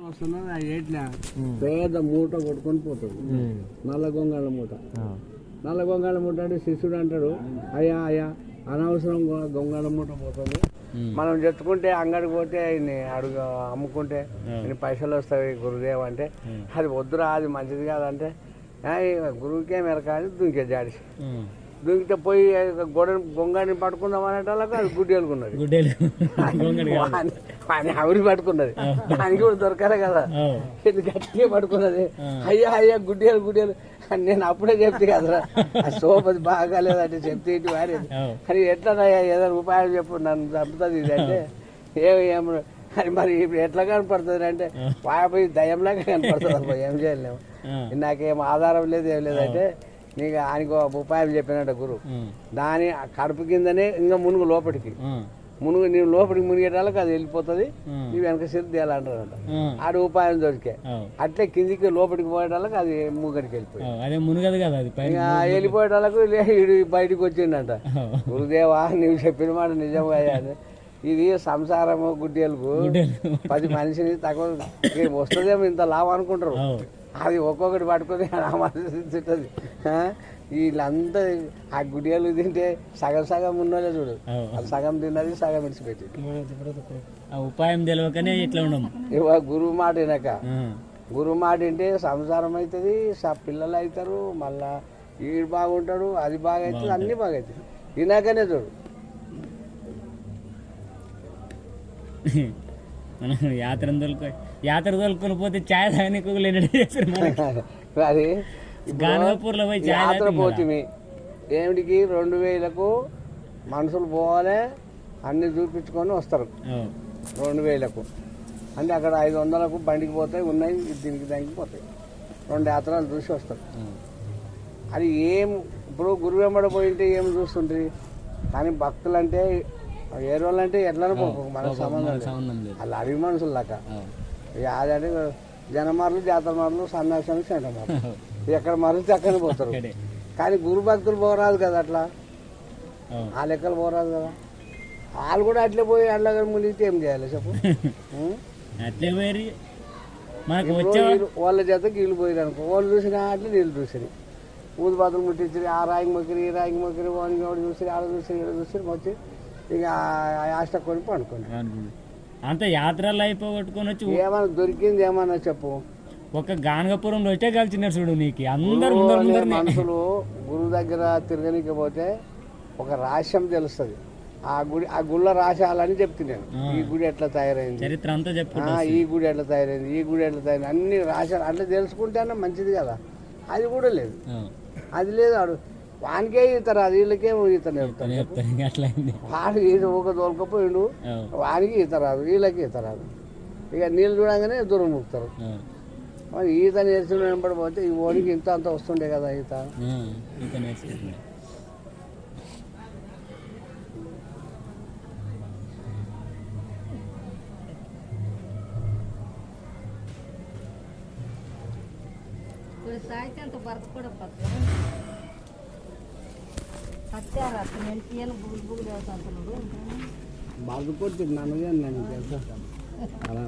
వస్తున్నది ఆ ఏట్ల పేద మూట కొట్టుకొని పోతుంది నల్ల గొంగాళ మూట. నల్ల గొంగాళ మూట అంటే శిష్యుడు అంటాడు అయ్యా అయ్యా అనవసరం గొ- గొంగాళ మూట పోతుంది. మనం చెప్పుకుంటే అంగడికి పోతే ఆయన్ని అడుగు అమ్ముకుంటే పైసలు వస్తాయి గురుదేవ్ అంటే అది వద్దురా అది మంచిది కాదంటే "ఆ, ఈ గురువుకే మెరక అని దుంకే జాడిసి దుంకితే పోయి గొడ గొంగాడిని పట్టుకుందాం అనేటాలకు అది గుడ్డి అనుకున్నది వాని ఆవిరి పట్టుకున్నది. దానికి కూడా దొరకలే కదా. ఇది గట్టిగా పట్టుకున్నది. అయ్యా అయ్యా గుడ్డేలు గుడ్డేలు అని నేను అప్పుడే చెప్తే కదరా. ఆ సోపది బాగాలేదంటే చెప్తే ఇటు వారేది. అని ఎట్లనయ్యా ఏదైనా ఉపాయం చెప్పు నన్ను చంపుతుంది ఇది అంటే. ఏమి. ఏం అని మరి ఇప్పుడు ఎట్లా కనపడుతుంది అంటే వాయపోయి దయ్యంలాగా కనపడుతుంది అబ్బా, ఏం చేయలేము. నాకేం ఆధారం లేదు ఏం లేదంటే నీకు ఆయనకు ఉపాయం చెప్పినట్టు గురు. ఆ. దాని కడుపు కిందనే ఇంకా మునుగు లోపలికి. మునుగు నీవు లోపలికి మునిగేటాలకు అది వెళ్ళిపోతుంది. నీవు వెనక సిద్ధి తీయాలంటారంట ఆ. ఆడ ఉపాయం దొరికే. అట్లే కిందికి లోపలికి పోయేటాలకు అది మూగడికి వెళ్ళిపోయి ఓ. అదే మునుగదు కదా అది పైన ఇంకా వెళ్ళిపోయేటాలకు బయటికి వచ్చిండంట. గురుదేవా నువ్వు చెప్పిన మాట నిజం అయ్యా అని. ఇది సంసారము గుడ్డేలకు గుడ్డేలు పది మనిషిని తక్కువ వస్తుందేమో ఇంత లాభం అనుకుంటారు. అది ఒక్కొక్కటి పట్టుకొని తింటుంది వీళ్ళంతా ఆ గుడియాలు తింటే సగం సగం ఉన్నోళ్ళే చూడు. సగం తిన్నది సగం విడిచిపెట్టి ఆ ఉపాయం తెలియకనే ఇట్లా ఉండము గురువు మాట వినక. గురువు మాట వింటే సంసారం అవుతుంది స- పిల్లలు అవుతారు మళ్ళా వీడు బాగుంటాడు అది బాగా అవుతుంది అన్నీ బాగా అవుతాయి వినాకనే చూడు. మనం యాత్ర తోలుకో యాత్ర తోలుకొని పోతే ఛాయ్ తాగనీకి లేనట్టు చేస్తారు మనకి అది. యాత్ర. పోతిమి ఏమిటికి రెండు వేలకు మనుషులు పోవాలి అన్ని చూపించుకొని వస్తారు. రెండు వేలకు. అంటే అక్కడ ఐదు వందలకు బండికి పోతాయి ఉన్నాయి దీనికి దానికి పోతాయి. రెండు యాత్రలు చూసి వస్తారు. అది ఏం ఇప్పుడు గురువు వెంబడ పోయింటే ఏం చూస్తుంటుంది కానీ భక్తులు అంటే ఏ రోజులు అంటే ఎట్లనే మనకు సంబంధం వాళ్ళు అడవి మనుషులు దాకా ఓ. అదంటే జనమార్లు జాతర మార్లు సన్యాసాలు సెంట మార్లు ఎక్కడ మరిస్తే అక్కడ పోతారు. కానీ గురు భక్తులు పోరాదు కదా అట్లా. ఆ లెక్కలు పోరాదు కదా? వాళ్ళు కూడా అట్లే పోయి అట్లా మునిగితే ఏం చేయాలి చెప్పు? అట్లే పోయి మనకు వీళ్ళు- చేత వీళ్ళు పోయారు అనుకో. వాళ్ళు చూసినా అట్లా నీళ్ళు చూసిరి ఊదిపాత్రలు ముట్టించి ఆ రాయికి మొక్కిరి ఈ రాయికి మొక్కిరి వాడికి వాడు చూసి ఆడ చూసి ఈడ చూసి వచ్చి ఇక ఆస్ట కొని పండుకొని అంత యాత్రలు అయిపోగొట్టుకొని వచ్చి ఏమన్నా దొరికింది ఏమన్నా చెప్పు. ఒక గానగపురంలో వచ్చే కలిసినారు చూడు నీకు. అందరు మనుషులు గురువు దగ్గర తిరగనీకి పోతే ఒక రహస్యం తెలుస్తుంది. ఆ గుడి ఆ గుళ్ళ రాశాలని చెప్తున్నాను ఈ గుడి ఎట్లా తయారైంది? చరిత్ర అంతా ఆ, చెప్పుకుంటా ఈ గుడి ఎట్లా తయారైంది? ఈ గుడి ఎట్లా తయారైంది? అన్ని రాశారు అట్లా తెలుసుకుంటేనే మంచిది కదా. అది కూడా లేదు. అది లేదు ఆడు. వానికే ఈతరు అది వీళ్ళకే చెప్తాను వాడు ఈత ఒక దొరకపోయిండు ఓ. వానికి ఈత రాదు వీళ్ళకి ఈత రాదు. ఇక నీళ్ళు చూడగానే దూరం ముక్తారు ఈత నేర్చుకుని వెంబడిపోతే ఈ ఓడికి ఇంత అంత వస్తుండే కదా ఈత. ఈత నేర్చుకుంటున్నాయి బాధపడుతుంది నన్ను నన్ను తెలుసా అలా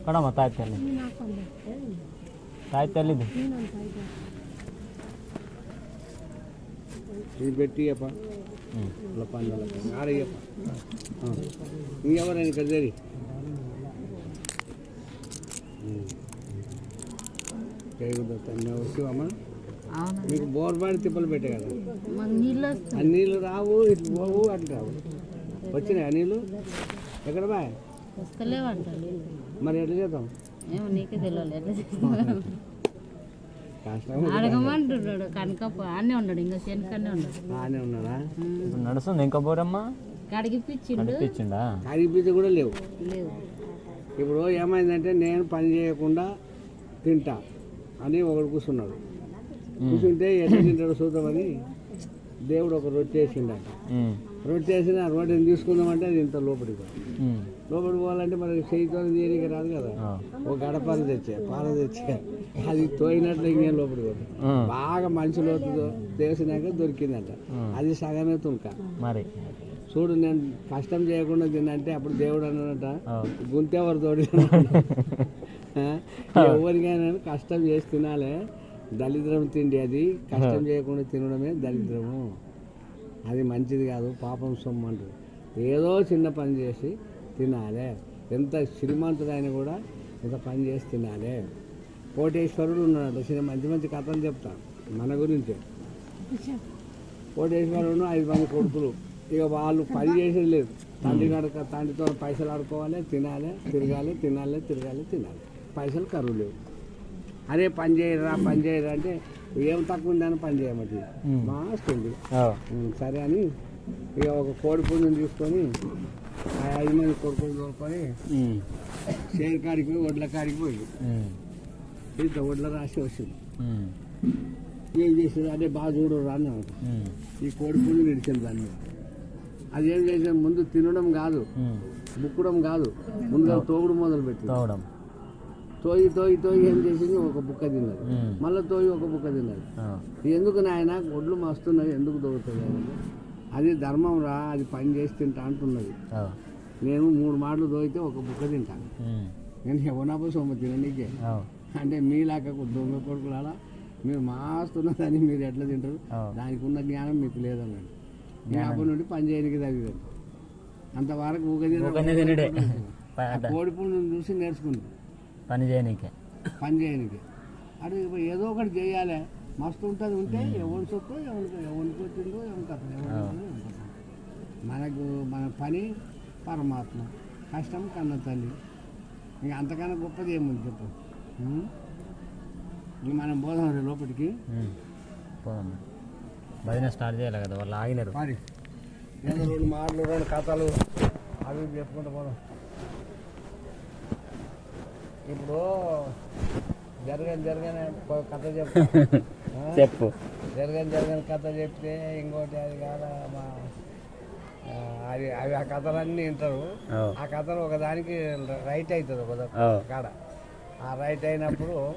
ఉంది. ಅದೇ ಕಡಮ ತಾಯಿ ತಲ್ಲಿ ತಾಯಿ ತಲ್ಲಿದ್ದು ఇది పెట్టి చెప్ప ఇలా పందాల ఆడ చెప్ప ఇంకెవరైనా ఇక్కడ చేరి వచ్చావమ్మా అవును మీకు బోర్ బాడి తిప్పలు పెట్టే కదా మాకు నీళ్ళు ఆ నీళ్ళు రావు ఇట్లు పోవు అట్లా రావు వచ్చినాయి ఆ నీళ్ళు ఎక్కడ బా వస్తలేవంట. మరి ఎట్లా చేద్దాం? ఏమో నీకే తెలియాలి ఎట్లా చేస్తావు కష్టం అడగమంటున్నాడు కనుక అన్నీ ఉన్నాడు ఇంకా శనికన్నే ఉన్నాడు. నడుస్తుంది ఇంకా కడిగిపించిండు కరిగిపించి కూడా లేవు. లేవు. ఇప్పుడు ఏమైందంటే నేను పని చేయకుండా తింటా అని ఒకడు కూర్చున్నాడు. కూర్చుంటే ఎట్లా తింటాడు చూద్దామని దేవుడు ఒక రొట్టె వేసిండట. ఉమ్. రొట్టె వేసిన ఆ రొట్టెని తీసుకుందామంటే అది ఇంత లోపలికి. లోపలికి పోవాలంటే మనకి చేయితో తీయడానికి రాదు కదా. ఒక గడపాలు తెచ్చే పాల తెచ్చే. అది తోయినట్లు ఇంకేం లోపలికి పోతుంది బాగా మంచి లోతుతో తెలిసినాక దొరికిందంట. అది సగమే తునక. మరి. చూడు నేను కష్టం చేయకుండా తిన్నంటే అప్పుడు దేవుడు అన్నట గుంతెవరు తోడి? ఎవరికైనా కష్టం చేసి తినాలి. దరిద్రం తిండి అది. కష్టం చేయకుండా తినడమే దరిద్రము అది మంచిది కాదు పాపం సొమ్ము అంటారు. ఏదో చిన్న పని చేసి తినాలి. ఎంత శ్రీమంతుడైనా కూడా ఇంత పని చేసి తినాలి. కోటేశ్వరుడు ఉన్నాడు చిన్న మంచి మంచి కథలు చెప్తాను మన గురించి. కోటేశ్వరుడు ఐదు మంది కొడుకులు. ఇక వాళ్ళు పని చేసేది లేదు. తండ్రి కనుక తండ్రితో పైసలు ఆడుకోవాలి తినాలి తిరగాలి తినాలి తిరగాలి తినాలి. పైసలు కరువు లేవు. అరే పని చేయరా పని చేయరా అంటే ఏం తక్కువ ఉందని పని చేయమటి మాస్తుంది ఉమ్, సరే అని ఇక ఒక కోడి పుంజుని తీసుకొని ఐదు మంది కొడుకులు తోడుకొని షేర్ కాడికి పోయి వడ్ల కాడికి పోయి. ఇంత వడ్ల రాసి వచ్చింది. ఏం చేసింది అంటే బాగా చూడు రాను ఈ కోడి పుంజు నిడిచింది దాన్ని. అది ఏం చేసింది ముందు తినడం కాదు బుక్కడం కాదు ముందుగా తోగుడు మొదలు పెట్టింది. తోవడం. తోయి తోయి తోయి ఏం చేసింది? ఒక బుక్క తిన్నది. మళ్ళీ తోయి ఒక బుక్క తిన్నది. ఎందుకు నాయన? ఒడ్లు మస్తున్నాయి ఎందుకు దొరుకుతుంది అది ధర్మం రా అది పని చేసి తింటా అంటున్నది. నేను మూడు మాటలు దోయితే ఒక బుక్క తింటాను నేను ఎవనాపో సొమ్ము తిననీకే అంటే మీలాక దొంగ కొడుకులాలా మీరు మాస్తున్నదని మీరు ఎట్లా తింటారు? దానికి ఉన్న జ్ఞానం మీకు లేదన్నాడు. నేను అప్పటి నుండి పని చేయడానికి తగ్గిదాను అంతవరకు ఊగది కోడి పుండుని చూసి నేర్చుకుంది. పని చేయనీకే. పని చేయడానికి అది ఏదో ఒకటి చేయాలి. మస్తు ఉంటుంది ఉంటే ఎవరి సొత్తు ఎవరికి ఎవరికి వచ్చిందో ఎవరికి అతను. మనకు మన పని పరమాత్మ కష్టం కన్న తల్లి. ఇంక అంతకన్నా గొప్పది ఏముంది చెప్పు? ఇంక మనం పోదాం రే లోపలికి పోదాం భజన స్టార్ట్ చేయాలి కదా వాళ్ళు ఆగినారు. మరి ఏదో రెండు మాటలు రెండు కథలు అవి చెప్పుకుంటూ పోదాం. ఇప్పుడు జరగని జరగని కథ చెప్తా ఆ? చెప్పు. జరగని జరగని కథ చెప్తే ఇంకోటి అది కాదు మా అది అవి ఆ కథలన్నీ వింటారు. ఆ కథలు ఒకదానికి రైట్ అవుతుంది ఒక కాడ. ఆ రైట్ అయినప్పుడు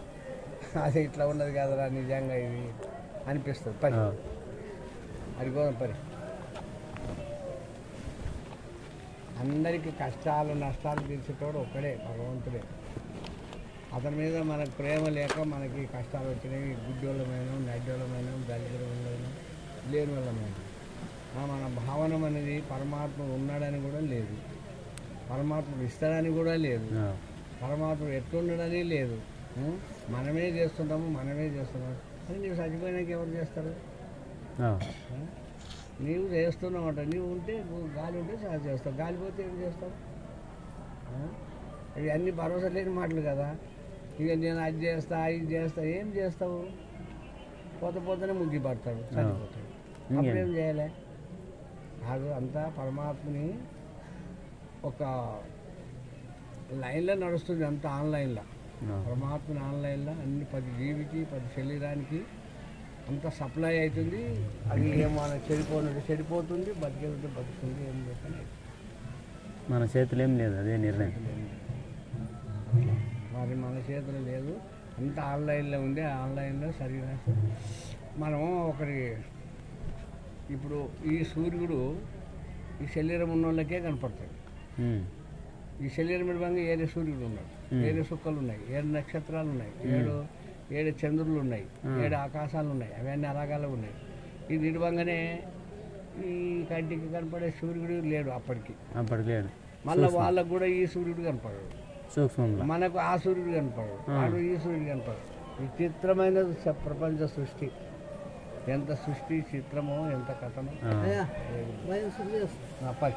అది ఇట్లా ఉన్నది కదరా నిజంగా ఇది అనిపిస్తుంది. పని. కూడా పని. అందరికీ కష్టాలు నష్టాలు తీర్చేటోడు ఒక్కడే భగవంతుడే. అతని మీద మనకు ప్రేమ లేక మనకి కష్టాలు వచ్చినాయి. గుడ్డోళ్ళమైన నడ్డోళ్ళమైన దళితులమైన లేని వాళ్ళమైన మన భావన అనేది పరమాత్మ ఉన్నాడని కూడా లేదు. పరమాత్ముడు ఇస్తాడని కూడా లేదు. పరమాత్ముడు ఎట్లుండడని లేదు? మనమే చేస్తుంటాము మనమే చేస్తున్నాము అని నీవు చచ్చిపోయినాక ఎవరు చేస్తారు? నీవు చేస్తున్నావు అంట. నీవు ఉంటే నువ్వు గాలి ఉంటే చేస్తావు. గాలి పోతే ఏం చేస్తావు? ఆ? ఇవి అన్ని భరోసా లేని మాటలు కదా. ఇక నేను అది చేస్తా ఇది చేస్తా ఏం చేస్తావు? పోత పోతేనే ముగ్గి పడతాడు చనిపోతాడు. అప్పుడు చేయాలి? అది అంతా పరమాత్మని ఒక లైన్లో నడుస్తుంది అంతా ఆన్లైన్లో. పరమాత్మని ఆన్లైన్లో అన్ని ప్రతి జీవికి ప్రతి శరీరానికి అంత సప్లై అవుతుంది. అది ఏమో చెడిపోయినట్టు చెడిపోతుంది బతికేదంటే బతుకుతుంది ఏం చేస్తుంది మన చేతులు ఏం లేదు అదే నిర్ణయం. మరి మన చేతిలో లేదు. అంత ఆన్లైన్లో ఉంది. ఆన్లైన్లో సరిగా మనము ఒకరి ఇప్పుడు ఈ సూర్యుడు ఈ శరీరం ఉన్న వాళ్ళకే కనపడతాడు. ఈ శరీరం ఇవ్వంగా ఏడు సూర్యుడు ఉన్నాడు. ఏడు సుక్కలు ఉన్నాయి. ఏడు నక్షత్రాలు ఉన్నాయి. ఏడు ఏడు చంద్రులు ఉన్నాయి. ఏడు ఆకాశాలు ఉన్నాయి. అవన్నీ అలాగాలు ఉన్నాయి. ఇది ఇవ్వంగానే ఈ కంటికి కనపడే సూర్యుడు లేడు అప్పటికి. అప్పటికి లేడు. మళ్ళీ వాళ్ళకు కూడా ఈ సూర్యుడు కనపడడు. సూక్ష్మంలో మనకు ఆ సూర్యుడు కనపడడు వాడు ఈ సూర్యుడు కనపడడు. విచిత్రమైన ప్రపంచ సృష్టి. ఎంత సృష్టి చిత్రమో ఎంత కథనో పది